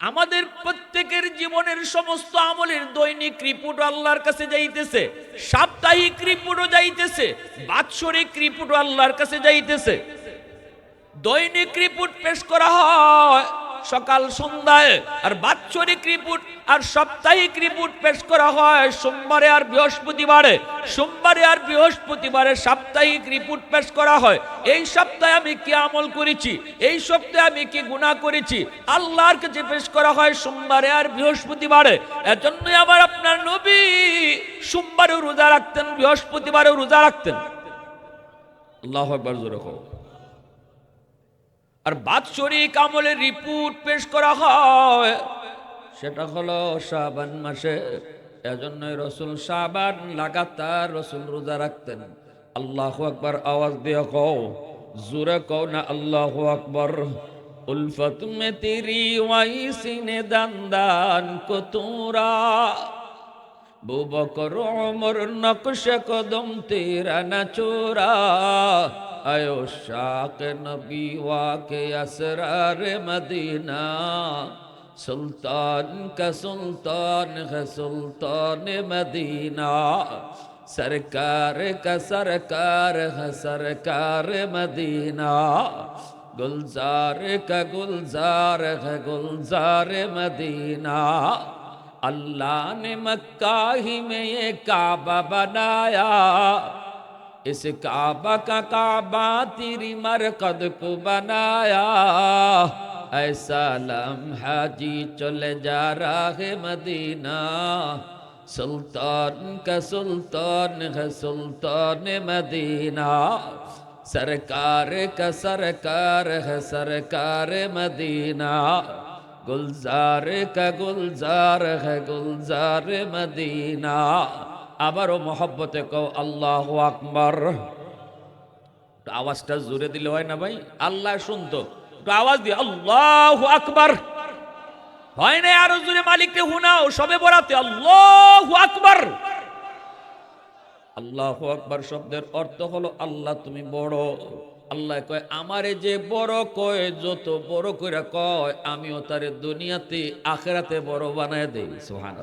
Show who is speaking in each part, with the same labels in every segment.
Speaker 1: আমাদের প্রত্যেকের জীবনের সমস্ত আমলের দৈনিক রিপোর্ট আল্লাহর কাছে যাইতেছে, সাপ্তাহিক রিপোর্টও যাইতেছে, বাৎসরিক রিপোর্টও আল্লাহর কাছে যাইতেছে। দৈনিক রিপোর্ট পেশ করা হয় সকাল সন্ধ্যায় আর বাৎসরিক রিপোর্ট আর সাপ্তাহিক রিপোর্ট পেশ করা হয় সোমবারে আর বৃহস্পতিবারে। সোমবারে আর বৃহস্পতিবারে সাপ্তাহিক রিপোর্ট পেশ করা হয়। এই সপ্তাহে আমি কি আমল করেছি? এই সপ্তাহে আমি কি গুনাহ করেছি? আল্লাহর কাছে পেশ করা হয় সোমবারে আর বৃহস্পতিবারে। এজন্যই আমার আপনার নবী সোমবারেও রোজা রাখতেন, বৃহস্পতিবারেও রোজা রাখতেন। আল্লাহ একবার জোরে আর বাৎসরিক আমলের রিপোর্ট পেশ করা হয়। সেটা হলো শাবান মাসে। এজন্যই রসুল শাবান লাগাতার রসুল রোজা রাখতেন। আল্লাহ আকবার আওয়াজ দিয়ে কও, জোরে কও না আল্লাহ আকবর। উলফত মে তেরি ওয়াইসিনে দান দান কতুরা। بو بکر عمر نقش قدم تیرا نہ چورا۔ ایو شاق نبی واقع اسرار مدینہ۔ سلطان کا سلطان ہے سلطان مدینہ۔ سرکار کا سرکار ہے سرکار مدینہ۔ گلزار کا گلزار ہے گلزار مدینہ۔ अल्लाह ने मक्का ही में ये काबा बनाया। इस काबा का काबा तेरी मरकद को बनाया। ऐसा लम्हा जी चले जा रहा है मदीना। सुल्तान का सुल्तान है, सुल्तान मदीना। सरकार का सरकार है, सरकार मदीना। গুলজার কা গুলজার হে গুলজার মদিনা। আবারও মহব্বতে কও, আল্লাহ আকবর। আওয়াজটা জুড়ে দিলে হয় না ভাই? আল্লাহ শুনতো। একটু আওয়াজ দিয়ে, আল্লাহ আকবর। হয় না আরও জুড়ে মালিককে হুনাও সবে বরাতে, আল্লাহ আকবর। আল্লাহ আকবর শব্দের অর্থ হলো, আল্লাহ তুমি বড়। আল্লাহ কয়, আমারে যে বড় কয়, যত বড় করে কয়, আমিও তারে দুনিয়াতে আখেরাতে বড় বানায় দেই। সোহান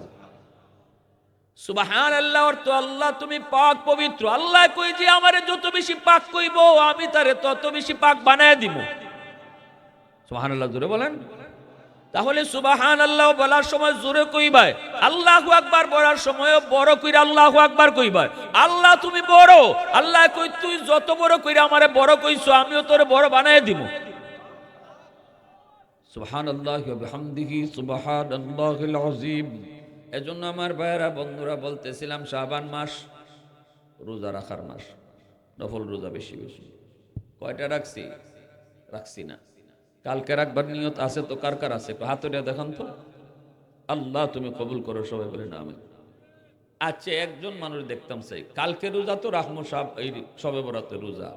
Speaker 1: সুবাহান আল্লাহ অর্থ আল্লাহ, তুমি পাক পবিত্র। আল্লাহ কই যে, আমারে যত বেশি পাক কইব, আমি তারে তত বেশি পাক বানায় দিব সুবাহান আল্লাহ জোরে বলেন। তাহলে সুবাহান আল্লাহ বলার সময় জোরে কইবাই আল্লাহু আকবার বলার সময় বড় কইরা আল্লাহু আকবার কইবাই আল্লাহ তুমি বড়। আল্লাহ কই, তুই যত বড় কইরা আমারে বড় কইছো, আমিও তোরে বড় বানায় দিব। সুবহান আল্লাহ বিহামদিহি সুবহান আল্লাহিল আযীম। এজন্য আমার ভাইয়েরা, বন্ধুরা, বলতেছিলাম, শাবান মাস রোজা রাখার মাস। নফল রোজা বেশি বেশি। কয়টা রাখছি? রাখছি না। কালকে রাখবার নিয়ত আছে তো কার কার আছে? হাতুড়িয়া দেখান তো। আল্লাহ, তুমি কবুল করো, সবাই বলে না আমি আচ্ছা একজন মানুষ দেখতাম সেই, কালকে রোজা তো রাহমো সাহ এই সবে বরাতে রোজা।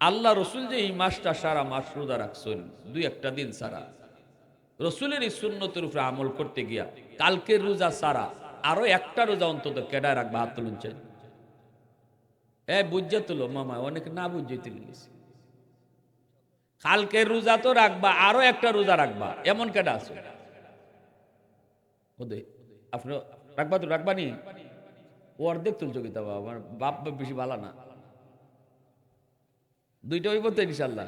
Speaker 1: আল্লাহ রসুল যে এই মাসটা সারা মাস রোজা রাখছেন, দুই একটা দিন সারা। রসুলের এই সুন্নতের উপরে আমল করতে গিয়া কালকে রোজা সারা, আরও একটা রোজা অন্তত কেডায় রাখবা, হাত তুলুন চাই। এ, বুঝে তুলো, মামা, অনেক না বুঝে তুলে গেছি। কালকে রোজা তো রাখবা, আরও একটা রোজা রাখবা। এমন কেডা আছে? আপনি রাখবা তো, রাখবা নি? অর্ধেক তুলছো কি তা আমার বাপ বেশি ভালো না। দুইটা হইব তো ইনশাল্লাহ।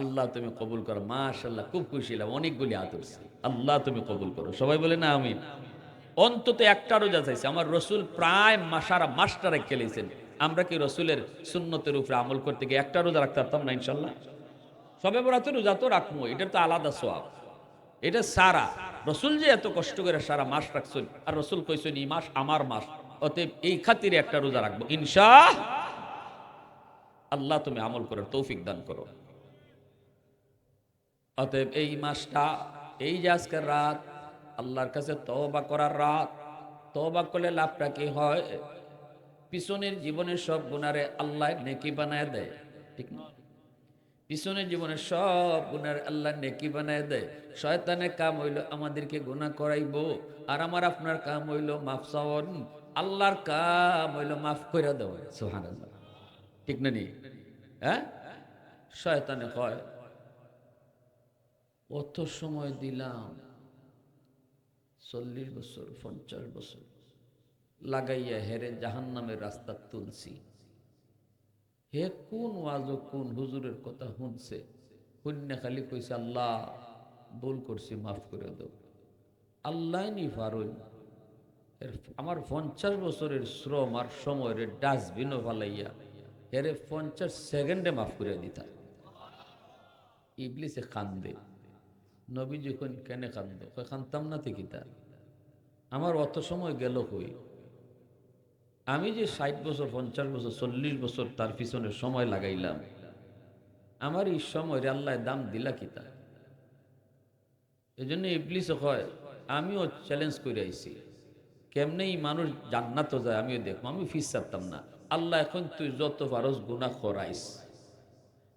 Speaker 1: আল্লাহ তুমি কবুল করো, মাশাল্লাহ, খুব খুশি হলাম, অনেকগুলি আতরছি আল্লাহ তুমি কবুল করো, সবাই বলে না আমি অন্তত একটা রোজা চাইছি, আমার রসুল প্রায় মাসারা, মাস্টারে খেলেছেন। আমরা কি রসুলের সুন্নতের উপরে আমল করতে গিয়ে একটা রোজা রাখতে পারতাম না ইনশাল্লাহ? সবে বরাতে রোজা তো রাখব এটা তো আলাদা সোয়াব এটা সারা। রসুল যে এত কষ্ট করে সারা মাস রাখছেন, আর রসুল কইছেন, এই মাস আমার মাস, অতএব এই খাতিরে একটা রোজা রাখব। ইনশা আল্লাহ তুমি আমল করো তৌফিক দান করো। অতএব এই মাসটা, এই যে আজকের রাত, আল্লাহর কাছে তওবা করার রাত, তওবা করলে লাভটা কি হয়? পিছনের জীবনের সব গুণারে আল্লাহ নেকি বানায় দেয়। ঠিক না? পিছনের জীবনের সব গুণার আল্লাহ নেকি বানায় দেয়। শয়তানের কাম হইল আমাদেরকে গুণা করাইবো, আর আমার আপনার কাম হইল মাফ চাওয়ন আল্লাহর কাম হইল মাফ করে দেওয়া। সোহান ঠিক না নি? হ্যাঁ? শয়তানে কয়, অত সময় দিলাম, চল্লিশ বছর, পঞ্চাশ বছর, লাগাইয়া হেরে জাহান নামের রাস্তা তুলছি। হে কোন ওয়াজ কোন হুজুরের কথা শুনছে? শূন্য খালি কইছে, আল্লাহ, ভুল করছি, মাফ করে দাও। আল্লাহ নি পারই আমার পঞ্চাশ বছরের শ্রম আর সময়ের ডাস্টবিনও ফালাইয়া এরে পঞ্চাশ সেকেন্ডে মাফ করে দিতা। ইবলিসে কান্দে। নবী যখন কেনে কান্দ? কান্দতাম না তিকিতা আমার অত সময় গেল কই? আমি যে ষাট বছর, পঞ্চাশ বছর, চল্লিশ বছর তার পিছনে সময় লাগাইলাম, আমার এই সময় আল্লাহ দাম দিলা কিতা এই জন্য ইবলিস কয়, আমিও চ্যালেঞ্জ করে আইছি। কেমনে এই মানুষ জান্নাত যায় আমিও দেখব, আমি ফিস চাপতাম না। আল্লাহ এখন তুই যত পারস গুণা করাইস।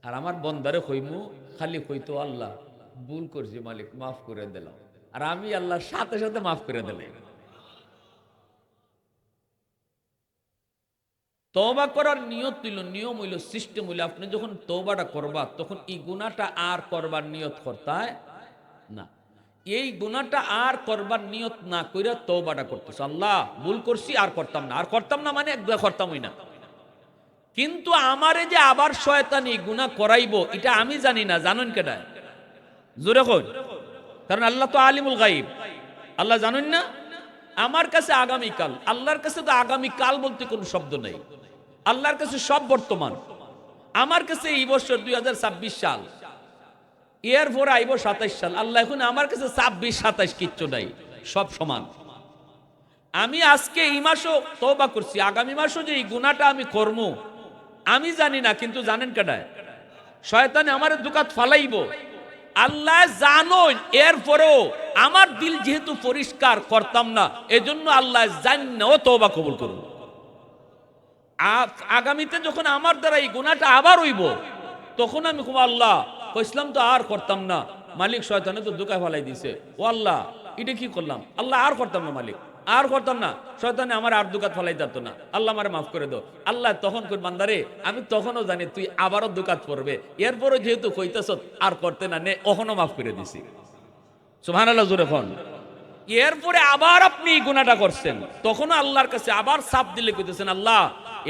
Speaker 1: আর আমার বন্দারে হইমু খালি কইতো আল্লাহ, ভুল করছি মালিক, মাফ করে দিলাম। আর আমি আল্লাহর সাথে সাথে মাফ করে দিলাম। তওবা করার নিয়ত হইল, নিয়ম হইল সিস্টেম হইল, আপনি যখন তওবাটা করবা, তখন এই গুণাটা আর করবার নিয়ত করতায় না। এই গুণাটা আর করবার নিয়ত না কইরা তওবাটা করতেছ। আল্লাহ, ভুল করছি, আর করতাম না। আর করতাম না মানে একদম করতামই না। কিন্তু আমারে যে আবার শয়তানি গুণা করাইব, এটা আমি জানি না, জানুন কেটা জোরে কারণ আল্লাহ তো আলিমুল গাইব আল্লাহ জানুন না? আমার কাছে আগামীকাল, আল্লাহর কাছে তো আগামীকাল বলতে কোনো শব্দ নেই। আল্লাহর কাছে সব বর্তমান। আমার কাছে এই বছর দুই হাজার ছাব্বিশ সাল এর পরে আইব সাতাইশ সাল। আল্লাহ এখন আমার কাছে ছাব্বিশ, সাতাইশ কিচ্ছু নাই, সব সমান। আমি আজকে এই মাসও তওবা করছি। আগামী মাসও যে এই গুণাটা আমি করব আমি জানি না, কিন্তু জানেন কেটায় শয়তানে আমার দুকাত ফালাইব। আল্লাহ জানো এরপরেও আমার দিল যেহেতু পরিষ্কার, করতাম না, এজন্য আল্লাহ জান্নাও তওবা কবুল করুন। আগামীতে যখন আমার দ্বারা এই গুণাটা আবার হইব, তখন আমি খুব আল্লাহ কইসলাম তো আর করতাম না। মালিক শয়তানে তো দুকায় ফেলাই দিছে। ও আল্লাহ, এটা কি করলাম? আল্লাহ, আর করতাম না মালিক। আর করতাম না। শয়তানে আমার আর দুকাত ফেলাই দিত না। আল্লাহ আমারে মাফ করে দাও। আল্লাহ তখন কই বান্দারে, আমি তখনও জানি তুই আবারও দুকাত পড়বে। এরপরও যেহেতু কইতেছ, আর করতে না নে ওখনও মাফ করে দিছি। সুবহানাল্লাহ, জোরে ফোন এরপরে আবার আপনি গুণাটা করছেন। তখনও আল্লাহর কাছে আবার সাপ দিলে কইতেছেন, আল্লাহ,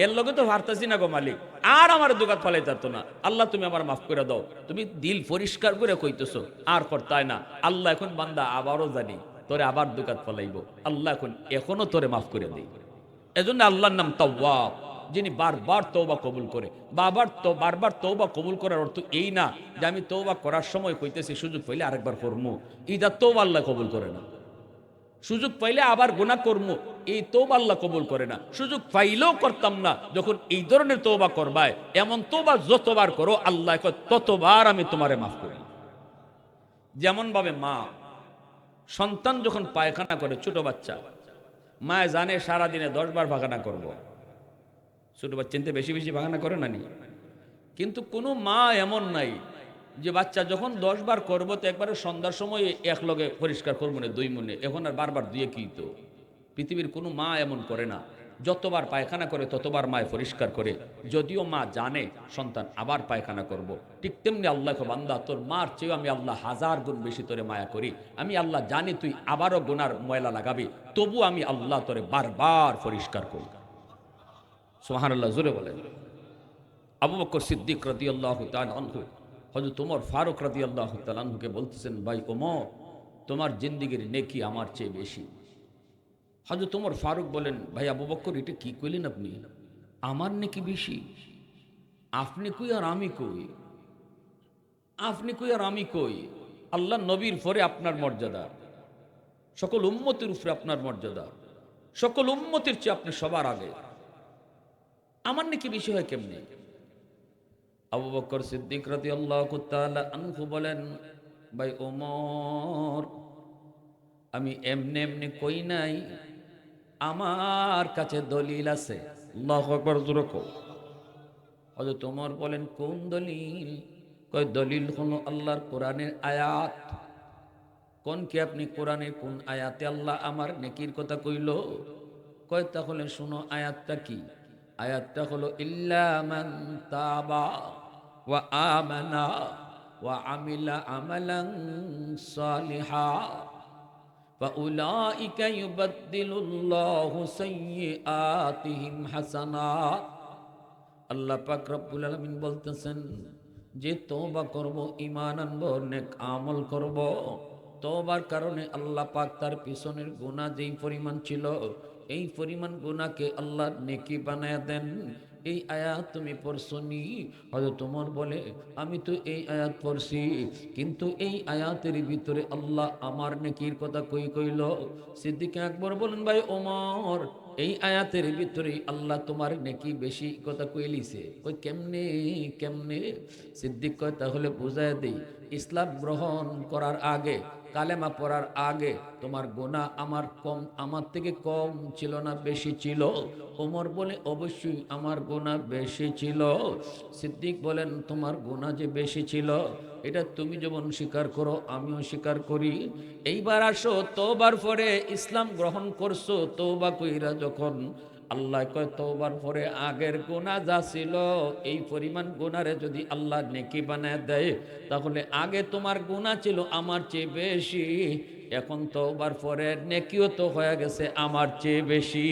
Speaker 1: এর লগে তো পারতাছি না গো মালিক। আর আমার দোকান ফলাই যাতো না। আল্লাহ, তুমি আমার মাফ করে দাও। তুমি দিল পরিষ্কার করে কইতেছো, আর করতাই না। আল্লাহ এখন বান্দা আবারও জানি। তোরে আবার দোকান ফলাইব। আল্লাহ এখন এখনও তোরে মাফ করে দেই। এজন্য আল্লাহর নাম তাওয়াব, যিনি বারবার তৌবা কবুল করে। বাবার তো, বারবার তৌবা কবুল করার অর্থ এই না যে আমি তৌবা করার সময় কইতেছি, সুযোগ পাইলে আরেকবার করব ইদা তৌবা আল্লাহ কবুল করে না। সুযোগ পাইলে আবার গুণা করব এই তৌবা আল্লাহ কবুল করে না। সুযোগ পাইলেও করতাম না। যখন এই ধরনের তৌবা করবায়, এমন তৌবা যতবার করো, আল্লাহ ততবার আমি তোমারে মাফ করি। যেমন ভাবে মা সন্তান যখন পায়খানা করে, ছোট বাচ্চা, মায় জানে সারা দিনে দশ বার পায়খানা করব। ছোট বাচ্চা চিনতে বেশি বেশি পায়খানা করে না নি? কিন্তু কোনো মা এমন নাই যে বাচ্চা যখন দশ বার করব তো একবারে সন্ধ্যার সময় এক লগে পরিষ্কার করব না, দুই মনে। এখন আর বারবার দুয়ে কি তো। পৃথিবীর কোনো মা এমন করে না। যতবার পায়খানা করে, ততবার মায় পরিষ্কার করে। যদিও মা জানে, সন্তান আবার পায়খানা করব। ঠিক তেমনি আল্লাহ বান্দা, তোর মার চেয়েও আমি আল্লাহ হাজার গুণ বেশি তোরে মায়া করি। আমি আল্লাহ জানি তুই আবারও গুনার ময়লা লাগাবি। তবু আমি আল্লাহ তোরে বারবার পরিষ্কার করি সোহান আল্লাহ জোরে বলেন। আবু বকর সিদ্দিক রাদি আল্লাহ আনহু হজরত তোমার ফারুক রাদি আল্লাহ আনহুকে বলতেছেন, ভাই ওমর তোমার জিন্দিগির নেকি আমার চেয়ে বেশি। হজরত তোমার ফারুক বলেন, ভাই আবু বক্কর, এটা কি কইলেন আপনি? আমার নাকি বেশি। আপনি কই আর আমি কই? আপনি কই আর আমি কই? আল্লাহ নবীর পরে আপনার মর্যাদা। সকল উম্মতের উপরে আপনার মর্যাদা। সকল উম্মতের চেয়ে আপনি সবার আগে। আমার নাকি বেশি হয় কেমনি? আবু বক্কর সিদ্দিক রাতি আল্লাহ আনহু বলেন, ভাই ওমর, আমি এমনি এমনি কই নাই। আমার কাছে দলিল আছে। লহকর দুরকম হয়তো তোমার বলেন, কোন দলিল? কয়, দলিল হলো আল্লাহর কোরআনের আয়াত। কোন কি আপনি কোরআনে কোন আয়াতে আল্লাহ আমার নেকির কথা কইল? কয়, তাহলে শুনো, আয়াতটা কি? আয়াতটা হলো ইল্লামান তাবা ওয়া আমানা ওয়া আমিলা আমালান সালিহা। فأولئك يبدل الله سيئاتهم حسنات আল্লাহ পাক রব্বুল আলামিন বলতেছেন যে তওবা করব ঈমান আনব নেক আমল করব তওবার কারণে আল্লাহ পাক তার পিছনের গুনাহ যেই পরিমাণ ছিল এই পরিমাণ গুনাহকে আল্লাহ নেকি বানায় দেন এই আয়াত তুমি পড়ছনি? হয়তো তোমার বলে, আমি তো এই আয়াত পড়ছি, কিন্তু এই আয়াতের ভিতরে আল্লাহ আমার নেকির কথা কই কইল? সিদ্দিক আকবর বলেন, ভাই ওমর, এই আয়াতের ভিতরে আল্লাহ তোমার নেকি বেশি কথা কইলিছে কই, কেমনে কেমনে? সিদ্দিক কয়, তাহলে বুঝায় দেই, ইসলাম গ্রহণ করার আগে কালেমা পড়ার আগে তোমার গোনা আমার কম, আমার থেকে কম ছিল না, বেশি ছিল। ওমর বলে, অবশ্যই আমার গোনা বেশি ছিল। সিদ্দিক বলেন, তোমার গোনা যে বেশি ছিল, এটা তুমি যেমন স্বীকার করো, আমিও স্বীকার করি। এইবার আসো তোবার পরে ইসলাম গ্রহণ করছ তো তোবা কইরা যখন আল্লাহ কয় তোবার পরে আগের গোনা যা ছিল, এই পরিমাণ গোনারে যদি আল্লাহ নেকি বানায় দেয়, তাহলে আগে তোমার গোনা ছিল আমার চেয়ে বেশি, এখন তোবার পরে নেকিও তো হয়ে গেছে আমার চেয়ে বেশি।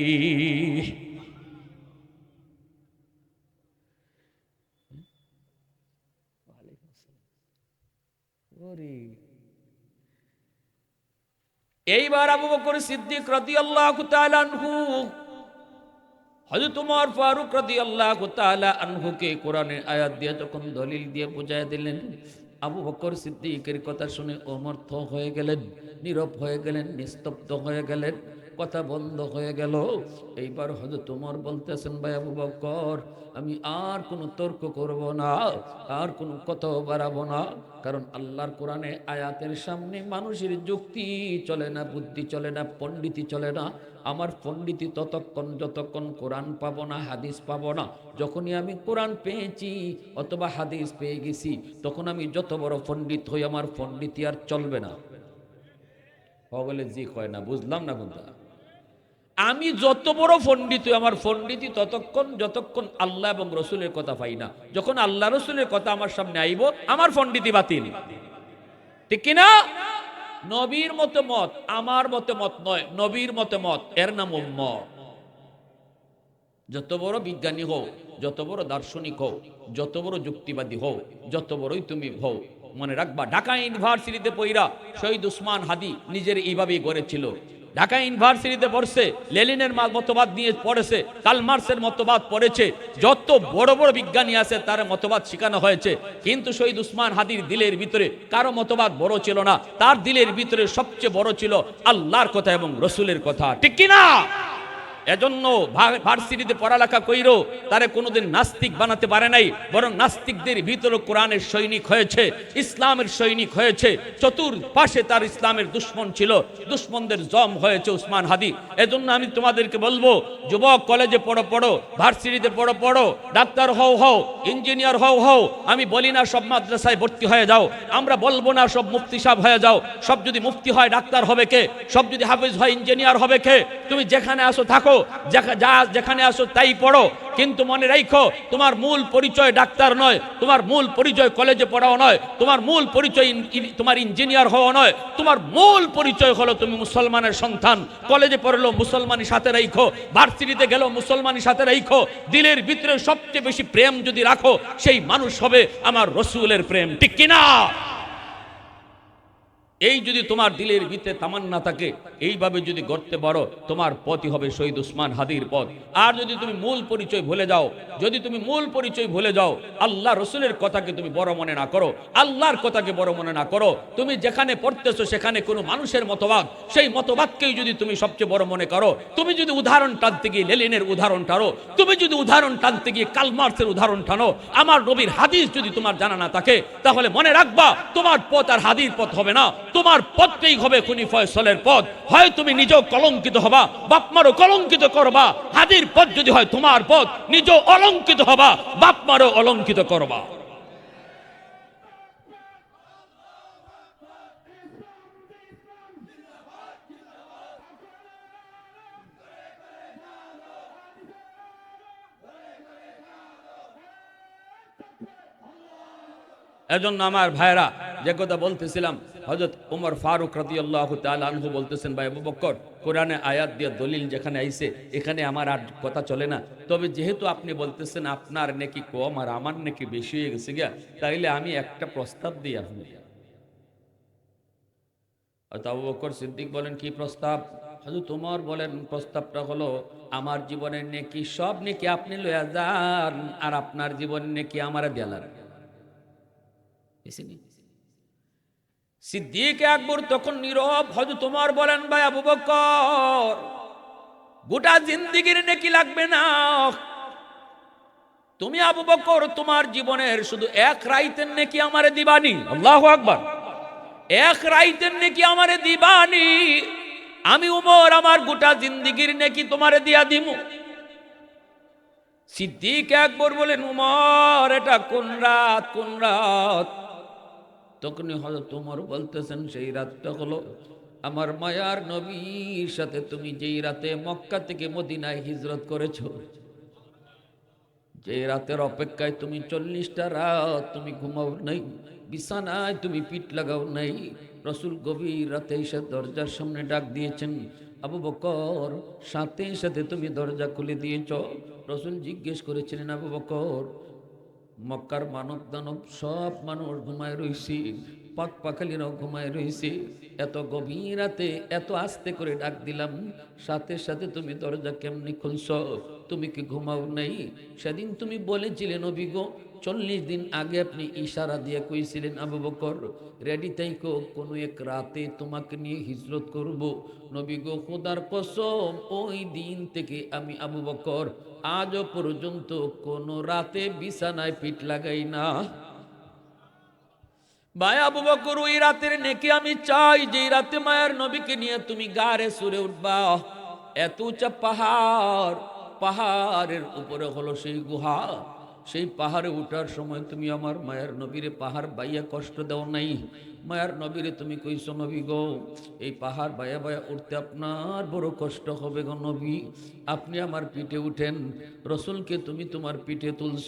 Speaker 1: এইবার আবু বকর সিদ্দিক রাদিয়াল্লাহু তাআলা আনহু উমর ফারুক রাদিয়াল্লাহু তাআলা আনহুকে কোরআনের আয়াত দিয়ে যখন দলিল দিয়ে বুঝায় দিলেন, আবু বকর সিদ্দিকের কথা শুনে ওমর থ হয়ে গেলেন, নীরব হয়ে গেলেন, নিস্তব্ধ হয়ে গেলেন। কথা বন্ধ হয়ে গেল। এইবার হয়তো তোমার বলতেছেন, ভাই আবু বকর, আমি আর কোনো তর্ক করব না, আর কোনো কথা বাড়াবো না। কারণ আল্লাহর কোরআনে আয়াতের সামনে মানুষের যুক্তি চলে না, বুদ্ধি চলে না, পণ্ডিতি চলে না। আমার পণ্ডিতি ততক্ষণ যতক্ষণ কোরআন পাবো না, হাদিস পাবো না। যখনই আমি কোরআন পেয়েছি অথবা হাদিস পেয়ে গেছি, তখন আমি যত বড় পণ্ডিত হই, আমার পণ্ডিতি আর চলবে না। বলে, জি, কয় না, বুঝলাম না কোনটা আমি যত বড় পণ্ডিত, আমার পণ্ডিতি ততক্ষণ, যতক্ষণ আল্লাহ এবং রসুলের কথা পাই না। যখন আল্লাহ রসুলের কথা আমার সামনে আইব, আমার পণ্ডিতি বাতিল। ঠিক কিনা? নবীর মতো মত, আমার মতে মত নয়, নবীর মতে মত। এর নাম উম্মত। যত বড় বিজ্ঞানী হও, যত বড় দার্শনিক হও, যত বড় যুক্তিবাদী হও, যত বড়ই তুমি হও, মনে রাখবা, ঢাকা ইউনিভার্সিটিতে পইরা শহীদ উসমান হাদি নিজের এইভাবেই গড়েছিল। ঢাকা ইউনিভার্সিটিতে পড়ছে লেলিনের মতবাদ নিয়ে পড়েছে কালমার্সের মতবাদ পড়েছে, যত বড় বড় বিজ্ঞানী আছে তার মতবাদ শিখানো হয়েছে। কিন্তু শহীদ উসমান হাদির দিলের ভিতরে কারও মতবাদ বড় ছিল না। তার দিলের ভিতরে সবচেয়ে বড় ছিল আল্লাহর কথা এবং রসুলের কথা। ঠিক কিনা? এজন্য ভার্সিটিতে পড়ালেখা কইরো, তারে কোনোদিন নাস্তিক বানাতে পারে নাই, বরং নাস্তিকদের ভিতরে কোরআনের সৈনিক হয়েছে, ইসলামের সৈনিক হয়েছে চতুর পাশে তার ইসলামের দুশ্মন ছিল, দুশ্মনদের জম হয়েছে উসমান হাদি। এজন্য আমি তোমাদেরকে বলব, যুবক কলেজে পড়ো পড়ো, ভার্সিটিতে পড়ো পড়ো, ডাক্তার হও হও, ইঞ্জিনিয়ার হও হও, আমি বলি না সব মাদ্রাসায় ভর্তি হয়ে যাও, আমরা বলব না সব মুফতি সাহেব হয়ে যাও, সব যদি মুফতি হয় ডাক্তার হবে কে, সব যদি হাফিজ হয় ইঞ্জিনিয়ার হবে কে, তুমি যেখানে আসো থাকো যেখানে আসো তাই পড়ো। কিন্তু মনে রাখো, তোমার মূল পরিচয় ডাক্তার নয়, তোমার মূল পরিচয় কলেজে পড়াও নয়, তোমার মূল পরিচয় তোমার ইঞ্জিনিয়ার হওয়া নয়, তোমার মূল পরিচয় হলো তুমি মুসলমানের সন্তান। কলেজে পড়ল মুসলমানের সাথে রাখো, ভার্সিটিতে গেলেও মুসলমানের সাথে রাখো, দিলের ভিতরে সবচেয়ে বেশি প্রেম যদি রাখো, সেই মানুষ হবে আমার রসুলের প্রেম। ঠিক কিনা? এই যদি তোমার দিলের ভিতরে তামান্না থাকে, এইভাবে যদি গড়তে পারো, তোমার পথই হবে শহীদ উসমান হাদির পথ। আর যদি তুমি মূল পরিচয় ভুলে যাও, যদি তুমি মূল পরিচয় ভুলে যাও, আল্লাহ রসুলের কথাকে তুমি বড় মনে না করো, আল্লাহর কথাকে বড় মনে না করো। তুমি যেখানে পড়তেছো, সেখানে কোনো মানুষের মতবাদ, সেই মতবাদকেই যদি তুমি সবচেয়ে বড় মনে করো, তুমি যদি উদাহরণ টানতে গিয়ে লেলিনের উদাহরণ টানো, তুমি যদি উদাহরণ টানতে গিয়ে কালমার্সের উদাহরণ টানো, আমার নবীর হাদিস যদি তোমার জানা না থাকে, তাহলে মনে রাখবা, তোমার পথ আর হাদির পথ হবে না। তোমার পথটাই হবে খুনি ফয়সলের পথ। হয় তুমি নিজেও কলঙ্কিত হবা, বাপমারও কলঙ্কিত করবা। হাদির পথ যদি হয় তোমার পথ, নিজেও অলঙ্কিত হবা, বাপমারও অলঙ্কিত করবা। এজন্য আমার ভাইরা যে কথা বলতেছিলাম হজরত উমর ফারুক রাদি আল্লাহ আনহু বলতেছেন, ভাই আবু বক্কর, কোরআনে আয়াত দিয়ে দলিল যেখানে আইছে, এখানে আমার আর কথা চলে না। তবে যেহেতু আপনি বলতেছেন আপনার নেকি কম আর আমার নেকি বেশি হয়ে গেছে গিয়া, তাইলে আমি একটা প্রস্তাব দিই আপনি। আবু বকর সিদ্দিক বলেন, কি প্রস্তাব? হজরত তোমার বলেন, প্রস্তাবটা হলো, আমার জীবনের নেকি, সব নেকি আপনি লইয়া যান, আর আপনার জীবনের নেকি আমার দেলার সিদ্দিক আকবর তখন নীরব হজ তোমার বলেন, ভাই আবু বকর, গোটা জিন্দিগির নেকি লাগবে না। তুমি আবু বকর, তোমার জীবনের শুধু এক রাইতের নেকি আমারে দিবানি। আল্লাহ আকবার। এক রাইতের নেকি আমারে দিবানি। আমি উমর, আমার গোটা জিন্দিগির নেকি তোমারে দিয়া দিমু। সিদ্দিক একবার বলেন, উমর, এটা কোন রাত কোন রাত? তখনই হয়তো তোমার বলতেছেন, সেই রাতটা হলো আমার মায়ার নবীর সাথে তুমি যেই রাতে মক্কা থেকে মদিনায় হিজরত করেছ, যে রাতের অপেক্ষায় তুমি চল্লিশটা রাত তুমি ঘুমাও নাই, বিছানায় তুমি পিঠ লাগাও নাই, রসুল গভীর রাতে এসে দরজার সামনে ডাক দিয়েছেন, আবু বকর, সাথে সাথে তুমি দরজা খুলে দিয়েছ? রসুল জিজ্ঞেস করেছিলেন, আবু বকর মক্কার মানব দানব সব মানুষ ঘুমায় রইছি, পাক পাখালিরাও ঘুমায় রইছি। এত গভীর রাতে এত আস্তে করে ডাক দিলাম, সাথে সাথে তুমি দরজা কেমনি খুলছ? তুমি কি ঘুমাও নাই? সেদিন তুমি বলেছিলে, নবী গো চল্লিশ দিন আগে আপনি ইশারা দিয়ে কইছিলেন, আবু বকর রেডি তাইকো কোনো এক রাতে তোমাকে নিয়ে হিজরত করব। নবী গো, খোদার কসম, ওই দিন থেকে আমি আবু বকর আজও পর্যন্ত কোনো রাতে বিছানায় পিঠ লাগাই না। ভাই, আবু বকর, ওই রাতের নেকি আমি চাই যে রাতে মায়ের নবীকে নিয়ে তুমি গারে সুরে উঠবা। এত উঁচা পাহাড়, পাহাড়ের উপরে হলো সেই গুহা। সেই পাহাড়ে উঠার সময় তুমি আমার মায়ের নবীরে পাহাড় বাইয়া কষ্ট দাও নাই। মায়ার নবীরে তুমি কইছো, নবী গো, এই পাহাড় বায়া বায়া উঠতে আপনার বড় কষ্ট হবে গো নবী। আপনি আমার পিঠে উঠেন, রসুলকে তুমি তোমার পিঠে তুলছ,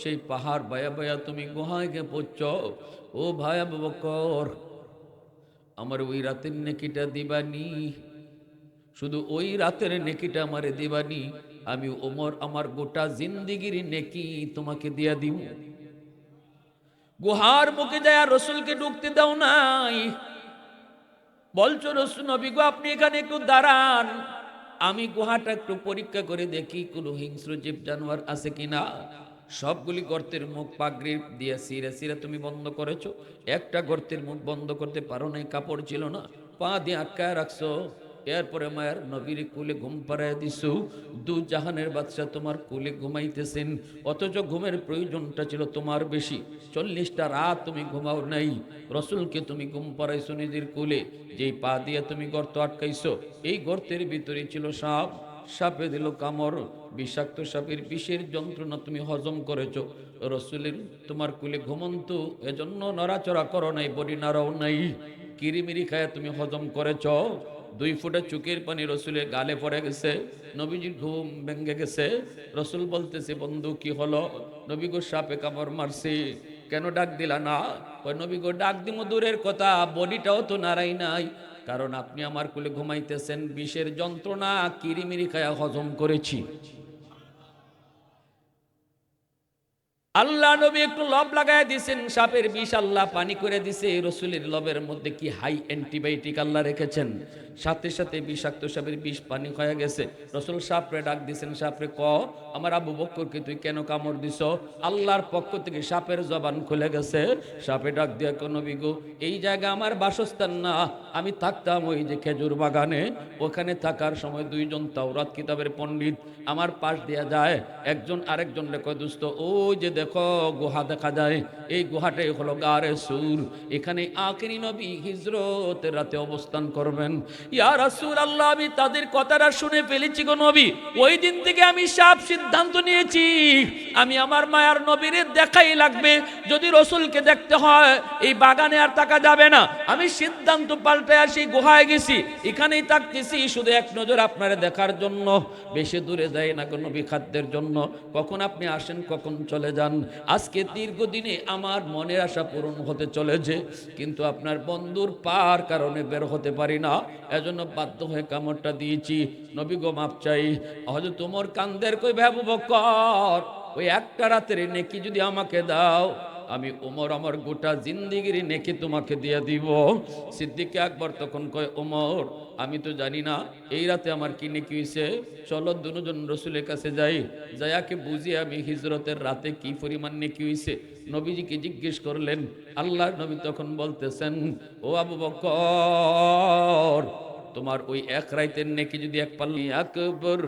Speaker 1: সেই পাহাড় বায়া বায়া তুমি গুহায় গে পড়ছ। ও ভায়া বকর, আমার ওই রাতের নেকিটা দিবানি। শুধু ওই রাতের নেকিটা আমারে দিবানি। আমি ওমর, আমার গোটা জিন্দিগির নেকি তোমাকে দিয়া দিব। গুহার মুখে যায় রসুলকে ঢুকতে দাও নাই। বলছো, রসুল নবী গো, আপনি এখানে একটু দাঁড়ান। আমি গুহাটা একটু পরীক্ষা করে দেখি, কোনো হিংস্র জীব জানোয়ার আছে কিনা। সবগুলি গর্তের মুখ পাগড়ি দিয়ে সিরে সিরে তুমি বন্ধ করেছ। একটা গর্তের মুখ বন্ধ করতে পারো নাই, কাপড় ছিল না। পা দিয়ে আটকায় রাখছো। এরপরে মায়ের নবীর কুলে ঘুম পাড়ায় দিছু। দু জাহানের বাচ্চা তোমার কুলে ঘুমাইতেছেন, অথচ ঘুমের প্রয়োজনটা ছিল তোমার বেশি। চল্লিশটা রাত তুমি ঘুমাও নাই, রসুলকে তুমি ঘুম পাড়াইছো নিজের কুলে। যেই পা দিয়ে তুমি গর্ত আটকাইছো, এই গর্তের ভিতরে ছিল সাপ। সাপে দিল কামড় বিষাক্ত সাপের বিষের যন্ত্রণা তুমি হজম করেছ। রসুলের, তোমার কুলে ঘুমন্ত, এজন্য নড়াচড়া করো নাই, বডি নাড়াও নাই। কিরিমিরি খায় তুমি হজম করেছ। দুই ফুটা চুকের পানি রসুলের গালে পড়ে গেছে, নবীজির ঘুম ভেঙে গেছে। রসুল বলতেছে, বন্ধু, কি হলো? নবী গো সাপে কামড় মারছি, কেন ডাক দিলা না? ওই নবী গো ডাক দিমো দূরের কথা, বডিটাও তো নাড়াই নাই। কারণ আপনি আমার কুলে ঘুমাইতেছেন, বিষের যন্ত্রণা, কিরিমিরি খায়া হজম করেছি। আল্লাহ নবী একটু লব লাগাই দিছেন, সাপের বিষ আল্লাহ পানি করে দিছে, রসুলের লবের মধ্যে কি হাই অ্যান্টিবায়োটিক আল্লাহ রেখেছেন? সাথে সাথে বিষাক্ত সাপের বিষ পানি হয়ে গেছে। রসুল সাপরে ডাক দিছেন, সাপরে ক, আমার আবু বক্করকে তুই কেন কামড় দিছ? আল্লাহর পক্ষ থেকে সাপের জবান খুলে গেছে। সাপে ডাক দিয়া নবী গো, এই জায়গা আমার বাসস্থান না। আমি থাকতাম ওই যে খেজুর বাগানে। ওখানে থাকার সময় দুইজন তাওরাত কিতাবের পণ্ডিত আমার পাশ দেয়া যায়। একজন আরেকজন রেখো দুস্থ ওই যে দেখো গুহা দেখা যায়? এই গুহাটাই হলো গারে সুর। এখানে আখেরি নবী হিজরতের রাতে অবস্থান করবেন। ইয়া রাসূল আল্লাহ আমি তাদের কথাটা শুনে ফেলেছি গো নবী। ওই দিন থেকে আমি সাপ সিদ্ধান্ত নিয়েছি। আমি আমার মায়ার নবীর দেখাই লাগবে। যদি রসুলকে দেখতে হয়, এই বাগানে আর থাকা যাবে না। আমি সিদ্ধান্ত পাল্টে আসি, গুহায় গেছি। এখানেই থাকতেছি, শুধু এক নজর আপনারা দেখার জন্য। বেশি দূরে যায় না কোনো বিখাদ্যের জন্য। কখন আপনি আসেন, কখন চলে যান। আজকে দীর্ঘদিনে আমার মনের আশা পূরণ হতে চলেছে, কিন্তু আপনার বন্ধুর পার কারণে বের হতে পারি না। এজন্য বাধ্য হয়ে কামড়টা দিয়েছি। নবী গো, মাপ চাই। হয়তো তোমার কান্দের কই ভাবু কর ওই একটা রাতের নেকি যদি আমাকে দাও আমি ওমর আমার গোটা জিন্দিগির নেকি তোমাকে দিয়ে দিব। সিদ্দিকে আকবর তখন কয় ওমর আমি তো জানি না, এই রাতে আমার কি নেকি হয়েছে চলো দুজন রসুলের কাছে যাই। যায়াকে বুঝি আমি হিজরতের রাতে কি পরিমাণ নেকি হয়েছে নবীজিকে জিজ্ঞেস করলেন আল্লাহ নবী তখন বলতেছেন, ও আবু বকর, তোমার ওই এক রাইতের নেকি যদি এক পাল্লি আকবর